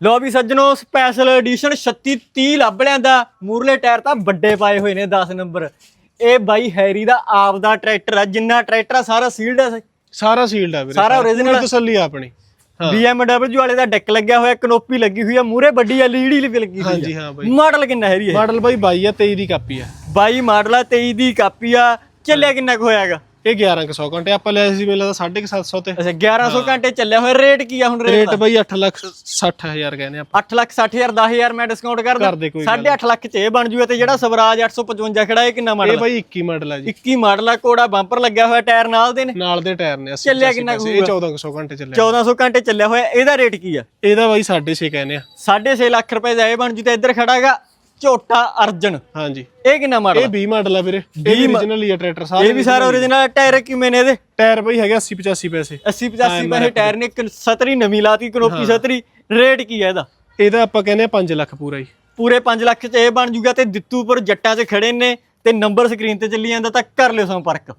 ਲੋ ਵੀ ਸੱਜਣੋ special edition 36 30 ਲੱਭ ਲਿਆਂਦਾ। ਮੂਰਲੇ ਟਾਇਰ ਤਾਂ ਵੱਡੇ ਪਾਏ ਹੋਏ ਨੇ 10 ਨੰਬਰ। ਇਹ ਬਾਈ ਹੈਰੀ ਦਾ ਆਪ ਦਾ ਟਰੈਕਟਰ ਆ ਜਿੰਨਾ ਟਰੈਕਟਰ ਆ ਸਾਰਾ ਸੀਲਡ ਆ ਸਾਰਾ ਸੀਲਡ ਆ ਵੀਰੇ ਸਾਰਾ original ਪੂਰੀ ਤਸੱਲੀ ਆ ਆਪਣੀ। ਹਾਂ। BMW ਵਾਲੇ ਦਾ ਡੈਕ ਲੱਗਿਆ ਹੋਇਆ ਕਨੋਪੀ ਲੱਗੀ ਹੋਈ ਆ ਮੂਰੇ ਵੱਡੀ ਐਲਈਡੀ ਲੱਗੀ ਹੋਈ ਹਾਂਜੀ ਹਾਂ ਬਾਈ। ਮਾਡਲ ਕਿੰਨਾ ਹੈਰੀ ਹੈ ਮਾਡਲ ਬਾਈ 22 ਆ 23 ਦੀ ਕਾਪੀ ਆ। 22 ਮਾਡਲ ਆ 23 ਦੀ ਕਾਪੀ ਆ। ਚੱਲਿਆ ਕਿੰਨਾ ਕੁ ਹੋਇਆਗਾ? ਇਹ 1100 ਘੰਟੇ ਆਪਾਂ ਲਿਆ ਸੀ ਮੇਲਾ ਦਾ 750 ਤੇ। ਅੱਛਾ 1100 ਘੰਟੇ ਚੱਲਿਆ ਹੋਇਆ ਰੇਟ ਕੀ ਆ ਹੁਣ ਰੇਟ ਰੇਟ ਬਾਈ 8 ਲੱਖ 60000 ਕਹਿੰਦੇ ਆਪਾਂ। 8 ਲੱਖ 60000 10000 ਮੈਂ ਡਿਸਕਾਊਂਟ ਕਰ ਦੇ ਕੋਈ ਗੱਲ 8.5 ਲੱਖ ਚ ਇਹ ਬਣ ਜੂਗਾ ਤੇ ਜਿਹੜਾ ਸਵਰਾਜ 855 ਖੜਾ ਇਹ ਕਿੰਨਾ ਇਹ ਮਾਡਲ ਬਾਈ 21 ਮਾਡਲ ਆ ਜੀ। 21 ਮਾਡਲ ਆ ਕੋੜਾ ਬੰਪਰ ਲੱਗਿਆ ਹੋਇਆ ਟਾਇਰ ਨਾਲ ਦੇ ਨੇ। ਨਾਲ ਦੇ ਟਾਇਰ ਨੇ 80 ਚੱਲਿਆ ਕਿੰਨਾ ਕੁ ਇਹ 1400 ਘੰਟੇ ਚੱਲਿਆ। 1400 ਘੰਟੇ ਚੱਲਿਆ ਹੋਇਆ ਇਹਦਾ ਰੇਟ ਕੀ ਆ? ਇਹਦਾ ਬਾਈ 6.5 ਕਹਿੰਦੇ ਆ। 6.5 ਲੱਖ ਰੁਪਏ ਦਾ ਇਹ ਬਣ ਜੂ ਤੇ ਇੱਧਰ ਖੜਾ ਹੈਗਾ ਝੋਟਾ ਅਰਜਨ। ਹਾਂਜੀ। ਇਹ ਕਿੰਨਾ ਮਾਡਲ ਇਹ 20 ਮਾਡਲ ਆ ਵੀਰੇ। ਇਹ origignal ਹੀ ਆ ਟਰੈਕਟਰ ਸਾਰੇ ਇਹ ਵੀ ਸਾਰਾ origignal ਟਾਇਰ ਕਿਵੇਂ ਨੇ ਇਹਦੇ? ਟਾਇਰ ਬਾਈ ਹੈਗਾ 80 85 ਪੈਸੇ। 80 85 ਪੈਸੇ ਟਾਇਰ ਨੇ ਸਤਰੀ ਨਵੀਂ ਲਾਤੀ ਕਨੋਪੀ ਸਤਰੀ ਰੇਟ ਕੀ ਹੈ ਇਹਦਾ? ਇਹਦਾ ਆਪਾਂ ਕਹਿੰਦੇ ਆ 5 ਲੱਖ ਪੂਰਾ ਹੀ। ਪੂਰੇ 5 ਲੱਖ ਚ ਇਹ ਬਣ ਜੂਗਾ ਤੇ ਦਿੱਤੂਪੁਰ ਜੱਟਾਂ 'ਚ ਖੜੇ ਨੇ ਤੇ ਨੰਬਰ ਸਕਰੀਨ ਤੇ ਚੱਲੀ ਜਾਂਦਾ ਤਾਂ ਕਰ ਲਿਓ ਸੰਪਰਕ